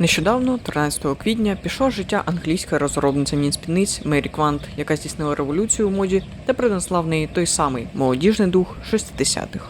Нещодавно, 13 квітня, пішла життя англійська розробниця мінспідниць Мері Квант, яка здійснила революцію у моді та принесла в неї той самий молодіжний дух 60-х.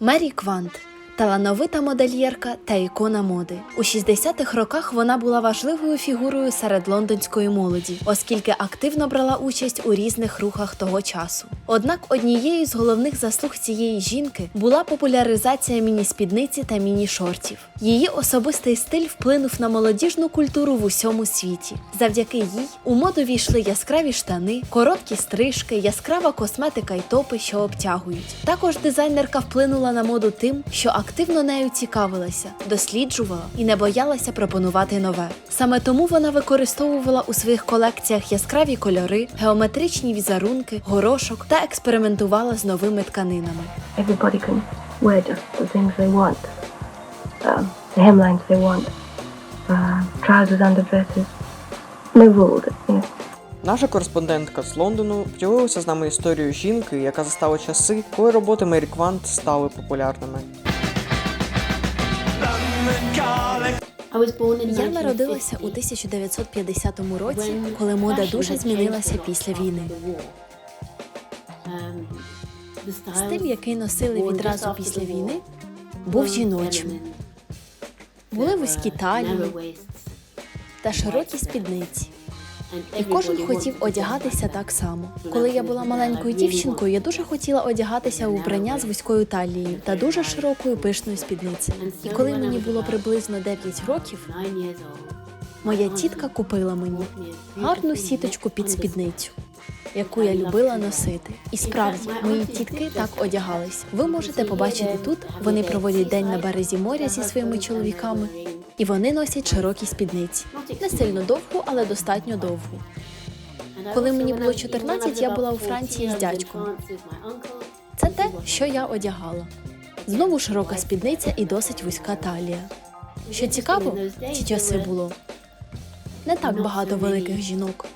Мері Квант талановита модельєрка та ікона моди. У 60-х роках вона була важливою фігурою серед лондонської молоді, оскільки активно брала участь у різних рухах того часу. Однак однією з головних заслуг цієї жінки була популяризація міні-спідниці та міні-шортів. Її особистий стиль вплинув на молодіжну культуру в усьому світі. Завдяки їй у моду війшли яскраві штани, короткі стрижки, яскрава косметика й топи, що обтягують. Також дизайнерка вплинула на моду тим, що активно нею цікавилася, досліджувала і не боялася пропонувати нове. Саме тому вона використовувала у своїх колекціях яскраві кольори, геометричні візерунки, горошок та експериментувала з новими тканинами. everybody can wear just the things they want. Um, the hemlines they want, uh, trousers, underdresses. No rule that, you know, Наша кореспондентка з Лондону поділилася з нами історією жінки, яка застала часи, коли роботи Мері Квант стали популярними. Я народилася у 1950 році, коли мода дуже змінилася після війни. Стиль, який носили відразу після війни, був жіночим. Були вузькі талії та широкі спідниці. І кожен хотів одягатися так само. Коли я була маленькою дівчинкою, я дуже хотіла одягатися у вбрання з вузькою талією та дуже широкою пишною спідницею. І коли мені було приблизно 9 років, моя тітка купила мені гарну сіточку під спідницю, яку я любила носити. І справді мої тітки так одягались. Ви можете побачити тут. Вони проводять день на березі моря зі своїми чоловіками, і вони носять широкі спідниці. Не сильно довгу, але достатньо довгу. Коли мені було 14, я була у Франції з дядьком. Це те, що я одягала. Знову широка спідниця і досить вузька талія. Що цікаво, ті часи було не так багато великих жінок.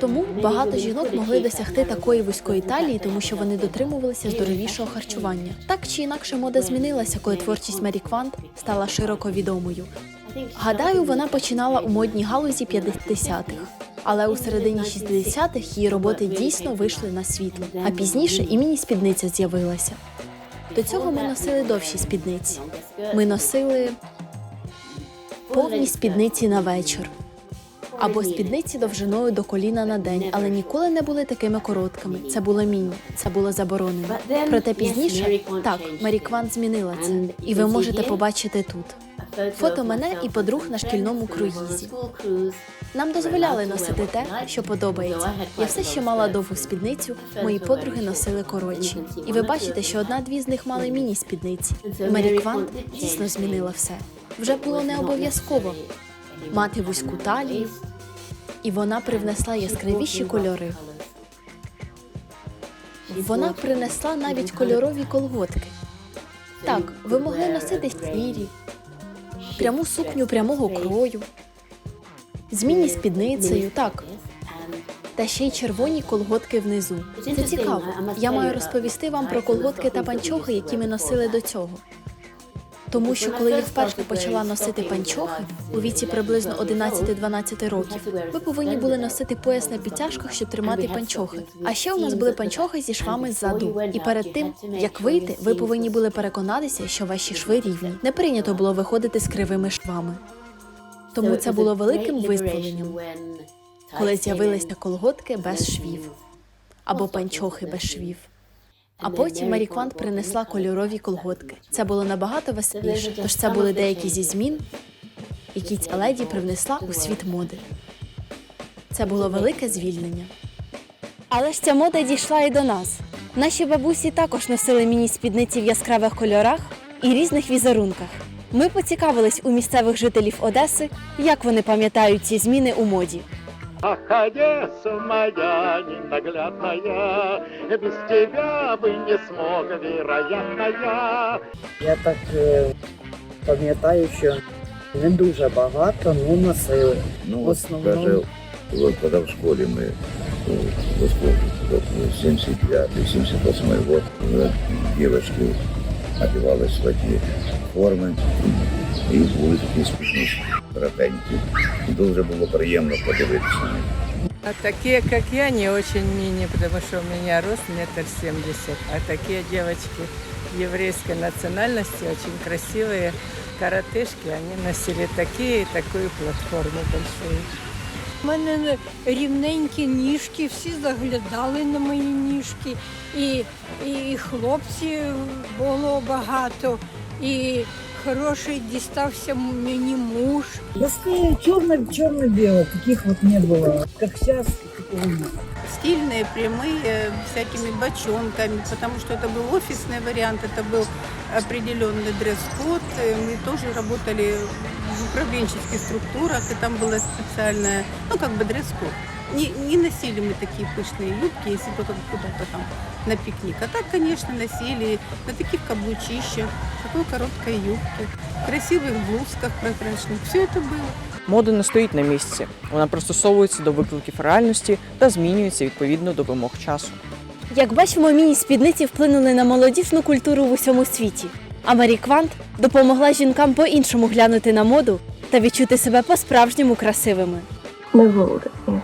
Тому багато жінок могли досягти такої вузької талії, тому що вони дотримувалися здоровішого харчування. Так чи інакше мода змінилася, коли творчість Мері Квант стала широко відомою. Гадаю, вона починала у модній галузі 50-х. Але у середині 60-х її роботи дійсно вийшли на світло, а пізніше і міні-спідниця з'явилася. До цього ми носили довші спідниці. Ми носили повні спідниці на вечір або спідниці довжиною до коліна на день, але ніколи не були такими короткими. Це було міні, це було заборонено. Проте пізніше так Мері Квант змінила це, і ви можете побачити тут. Фото мене і подруг на шкільному круїзі. Нам дозволяли носити те, що подобається. Я все ще мала довгу спідницю, мої подруги носили коротші. І ви бачите, що одна-дві з них мали міні-спідниці. Мері Квант дійсно змінила все. Вже було не обов'язково мати вузьку талію, і вона привнесла яскравіші кольори. Вона принесла навіть кольорові колготки. Так, ви могли носити сірі, пряму сукню прямого крою, з міні-спідницею, так, та ще й червоні колготки внизу. Це цікаво. Я маю розповісти вам про колготки та панчохи, які ми носили до цього. Тому що коли я вперше почала носити панчохи у віці приблизно 11-12 років, ви повинні були носити пояс на підтяжках, щоб тримати панчохи. А ще у нас були панчохи зі швами ззаду. І перед тим як вийти, ви повинні були переконатися, що ваші шви рівні. Не прийнято було виходити з кривими швами. Тому це було великим визволенням, коли з'явилися колготки без швів або панчохи без швів. А потім Мері Квант принесла кольорові колготки. Це було набагато веселіше, тож це були деякі зі змін, які ця леді привнесла у світ моди. Це було велике звільнення. Але ж ця мода дійшла і до нас. Наші бабусі також носили міні-спідниці в яскравих кольорах і різних візерунках. Ми поцікавились у місцевих жителів Одеси, як вони пам'ятають ці зміни у моді. Ах, Одесса моя ненаглядная, без тебя бы не смог, вероятно, я. Я так е, пам'ятаю, що не дуже багато, ну носили. Ну, В вот основном- даже вот когда в школе мы, э, вот сколько, вот, ну, 79-78 год, уже девочки одевалась в такие формы, І були такі спідниці, коротенькі. Дуже було приємно подивитися. А такие, как я, не очень мини, потому что у меня рост метр семьдесят. А такие девочки еврейской национальности, очень красивые коротышки, они носили такие и такую платформу большую. У мене рівненькі ніжки, всі заглядали на мої ніжки, і, і хлопці було багато, і хороший дістався мені муж. Носки черно-черно-бело, таких вот не было. Как сейчас, такого нет. стильные, прямые, всякими бочонками, потому что это был офисный вариант, это был определенный дресс-код. Э, Мы тоже работали в управленческих структурах, и там было специальное, ну, как бы дресс-код. Не, не носили мы такие пышные юбки, если только куда-то там на пикник. А так, конечно, носили на таких каблучищах, такой короткой юбке, красивых блузках прозрачных. Все это было. Мода не стоїть на місці, вона пристосовується до викликів реальності та змінюється відповідно до вимог часу. Як бачимо, міні-спідниці вплинули на молодіжну культуру в усьому світі. А Марі Квант допомогла жінкам по-іншому глянути на моду та відчути себе по-справжньому красивими. No ruled. Yeah.